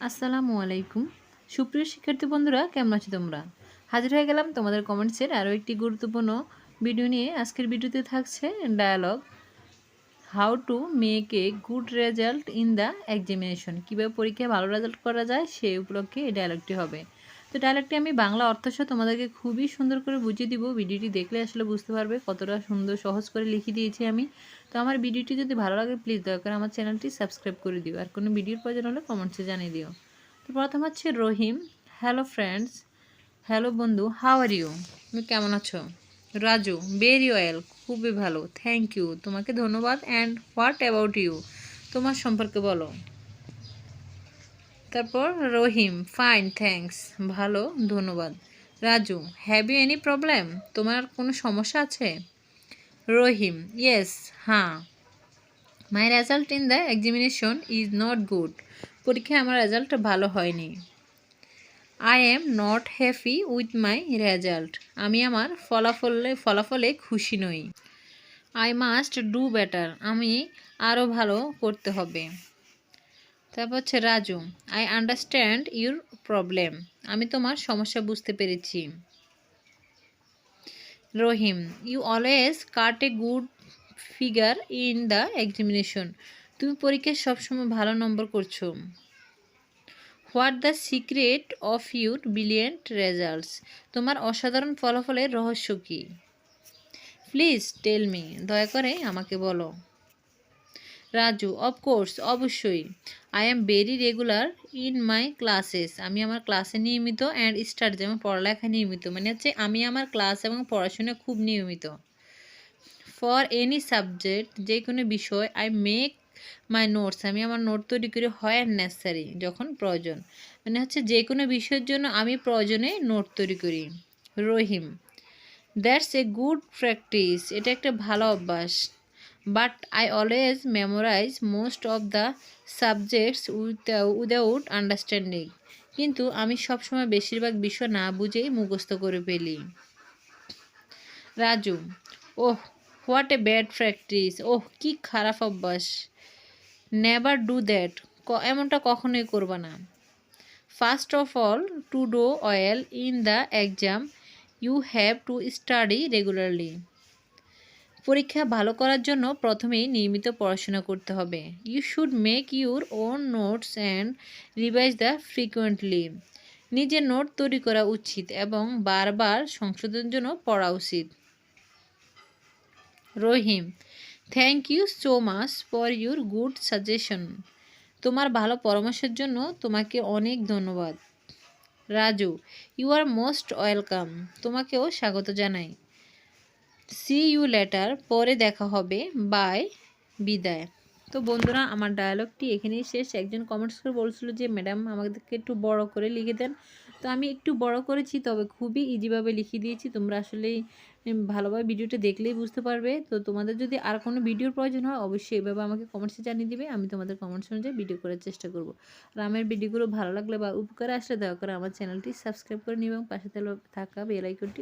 আসসালামু আলাইকুম। সুপ্রিয় শিক্ষার্থী বন্ধুরা, কেমন আছো তোমরা? হাজির হয়ে গেলাম তোমাদের কমেন্টসের আরও একটি গুরুত্বপূর্ণ ভিডিও নিয়ে। আজকের ভিডিওতে থাকছে dialogue how to make a good result in the examination কীভাবে পরীক্ষায় ভালো রেজাল্ট করা যায় সেই উপলক্ষে এই ডায়ালগটি হবে। তো ডায়ালগটি আমি বাংলা অর্থসহ তোমাদেরকে খুবই সুন্দর করে বুঝিয়ে দিব। ভিডিওটি দেখলে আসলে বুঝতে পারবে কতটা সুন্দর সহজ করে লিখে দিয়েছি আমি। তো আমার ভিডিওটি যদি ভালো লাগে প্লিজ দয়া করে আমার চ্যানেলটি সাবস্ক্রাইব করে দিও। আর কোনো ভিডিওর প্রয়োজন হলে কমেন্টসে জানিয়ে দিও। তো প্রথম হচ্ছে রহিম। হ্যালো ফ্রেন্ডস হ্যালো বন্ধু হাউ আর ইউ তুমি কেমন আছো? রাজু ভেরি ওয়েল খুবই ভালো। থ্যাংক ইউ তোমাকে ধন্যবাদ। অ্যান্ড হোয়াট অ্যাবাউট ইউ তোমার সম্পর্কে বলো। তারপর রহিম ফাইন থ্যাঙ্কস ভালো, ধন্যবাদ। Raju have you any problem তোমার কোনো সমস্যা আছে? রহিম ইয়েস হ্যাঁ। My result in the examination is not good পরীক্ষায় আমার রেজাল্ট ভালো হয়নি। I am not happy with my result আমি আমার ফলাফলে ফলাফলে খুশি নই। আই মাস্ট ডু বেটার আমি আরও ভালো করতে হবে। তারপর হচ্ছে, Raju I understand your problem আমি তোমার সমস্যা বুঝতে পেরেছি। Rahim you always cut a good figure in the examination তুমি পরীক্ষায় সবসময় ভালো নম্বর করছ। What the secret of your brilliant results তোমার অসাধারণ ফলাফলের রহস্য কী? প্লিজ টেল মি দয়া করে আমাকে বলো। রাজু অফকোর্স অবশ্যই। I am very regular in my classes আমি আমার ক্লাসে নিয়মিত অ্যান্ড স্টার্ট যেমন পড়ালেখা নিয়মিত। মানে হচ্ছে আমি আমার ক্লাস এবং পড়াশোনা খুব নিয়মিত। ফর এনি সাবজেক্ট যে কোনো বিষয় আই মেক মাই নোটস আমি আমার নোট তৈরি করি হয় আর নেসারি যখন প্রয়োজন। মানে হচ্ছে যে কোনো বিষয়ের জন্য আমি প্রয়োজনে নোট তৈরি করি। Rahim that's a good practice এটা একটা ভালো অভ্যাস। But I always memorize most of the subjects without understanding কিন্তু আমি সবসময় বেশিরভাগ বিষয় না বুঝেই মুখস্থ করে ফেলি। Raju, oh what a bad practice oh, কি খারাপ অভ্যাস। নেভার ডু দ্যাট এমনটা কখনোই করবা না। First of all to do well in the exam you have to study regularly পরীক্ষা ভালো করার জন্য প্রথমেই নিয়মিত পড়াশোনা করতে হবে। You should make your own notes and revise the frequently নিজের নোট তৈরি করা উচিত এবং বারবার সংশোধনের জন্য পড়া উচিত। Rahim thank you so much for your good suggestion তোমার ভালো পরামর্শের জন্য তোমাকে অনেক ধন্যবাদ। Raju you are most welcome তোমাকেও স্বাগত জানাই। সি ইউ লেটার পরে দেখা হবে। বাই বিদায়। তো বন্ধুরা, আমার ডায়ালগটি এখানেই শেষ। একজন কমেন্টস করে বলছিল যে ম্যাডাম আমাদেরকে একটু বড় করে লিখে দেন। তো আমি একটু বড় করেছি, তবে খুবই ইজিভাবে লিখে দিয়েছি। তোমরা আসলেই ভালোভাবে ভিডিওটা দেখলেই বুঝতে পারবে। তো তোমাদের যদি আর কোনো ভিডিওর প্রয়োজন হয়, অবশ্যই এভাবে আমাকে কমেন্টসে জানিয়ে দিবে। আমি তোমাদের কমেন্টস অনুযায়ী ভিডিও করার চেষ্টা করব। আর আমার ভিডিওগুলো ভালো লাগলে বা উপকারে আসলে দয়া করে আমার চ্যানেলটি সাবস্ক্রাইব করে নিবে এবং পাশে থাকা বেল আইকনটি